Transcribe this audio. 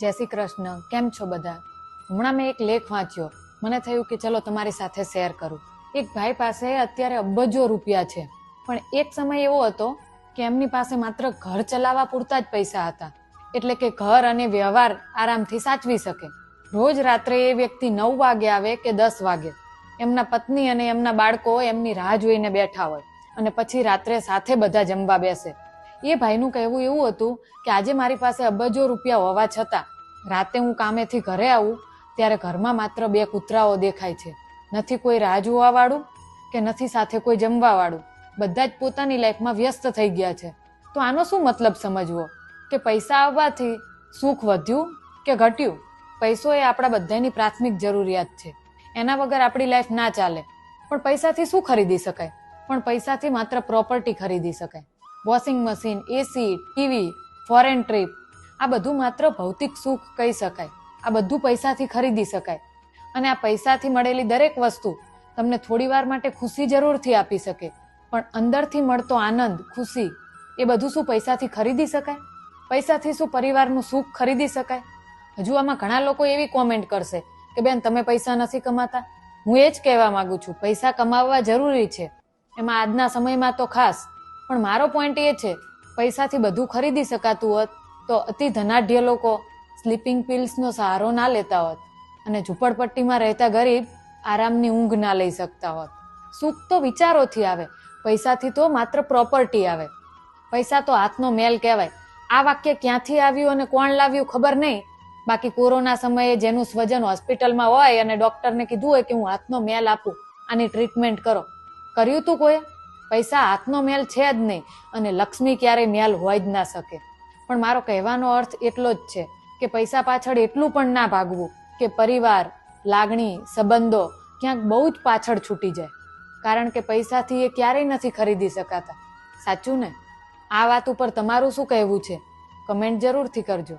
જય શ્રી કૃષ્ણ, કેમ છો બધા? હમણાં મેં એક લેખ વાંચ્યો. મને થયું કે ચલો તમારી સાથે શેર કરું. એક ભાઈ પાસે અત્યારે અબજો રૂપિયા છે. પણ એક સમય એવો હતો કે એમની પાસે માત્ર ઘર ચલાવવા પૂરતા જ પૈસા હતા. એટલે કે ઘર અને વ્યવહાર આરામથી સાચવી શકે. રોજ રાત્રે એ વ્યક્તિ નવ વાગે આવે કે દસ વાગે. એમના પત્ની અને એમના બાળકો એમની રાહ જોઈને બેઠા હોય. અને પછી રાત્રે સાથે બધા જમવા બેસે. એ ભાઈનું કહેવું એવું હતું કે આજે મારી પાસે અબજો રૂપિયા હોવા છતાં રાતે હું કામેથી ઘરે આવું ત્યારે ઘરમાં માત્ર બે કૂતરાઓ દેખાય છે. નથી કોઈ રાહ જોવાવાળું કે નથી સાથે કોઈ જમવાવાળું. બધા જ પોતાની લાઈફમાં વ્યસ્ત થઈ ગયા છે. તો આનો શું મતલબ સમજવો? કે પૈસા આવવાથી સુખ વધ્યું કે ઘટ્યું? પૈસો એ આપણા બધાની પ્રાથમિક જરૂરિયાત છે. એના વગર આપણી લાઈફ ના ચાલે. પણ પૈસાથી શું ખરીદી શકાય? પણ પૈસાથી માત્ર પ્રોપર્ટી ખરીદી શકાય. Washing machine, AC, TV, foreign trip. આ બધું માત્ર ભૌતિક સુખ કહી શકાય. આ બધું પૈસાથી ખરીદી શકાય. અને આ પૈસાથી મળેલી દરેક વસ્તુ તમને થોડી વાર માટે ખુશી જરૂરથી આપી શકે. પણ અંદરથી મળતો આનંદ, ખુશી, એ બધું શું પૈસાથી ખરીદી શકાય? પૈસાથી શું પરિવારનું સુખ ખરીદી શકાય? હજુ આમાં ઘણા લોકો એવી કોમેન્ટ કરશે કે, બેન, તમે પૈસા નથી કમાતા. હું એ જ કહેવા માંગુ છું, પૈસા કમાવવા જરૂરી છે. એમાં આજના સમયમાં તો ખાસ પણ મારો પોઈન્ટ એ છે, પૈસાથી બધું ખરીદી શકાતું હોત તો અતિ ધનાઢ્ય લોકો સ્લીપિંગ પિલ્સનો સહારો ના લેતા હોત અને ઝૂંપડપટ્ટીમાં રહેતા ગરીબ આરામની ઊંઘ ના લઈ શકતા હોત. સુખ તો વિચારોથી આવે, પૈસાથી તો માત્ર પ્રોપર્ટી આવે. પૈસા તો હાથનો મેલ કહેવાય. આ વાક્ય ક્યાંથી આવ્યું અને કોણ લાવ્યું ખબર નહીં. બાકી કોરોના સમયે જેનું સ્વજન હોસ્પિટલમાં હોય અને ડોક્ટરને કીધું હોય કે હું હાથનો મેલ આપું, આની ટ્રીટમેન્ટ કરો. કર્યું તું કોઈ? પૈસા હાથનો મેલ છે જ નહીં અને લક્ષ્મી ક્યારેય મેલ હોય જ ના શકે. પણ મારો કહેવાનો અર્થ એટલો જ છે કે પૈસા પાછળ એટલું પણ ના ભાગવું કે પરિવાર, લાગણી, સંબંધો ક્યાંક બહુ જ પાછળ છૂટી જાય. કારણ કે પૈસાથી એ ક્યારેય નથી ખરીદી શકાતા. સાચું ને? આ વાત ઉપર તમારું શું કહેવું છે? કમેન્ટ જરૂરથી કરજો.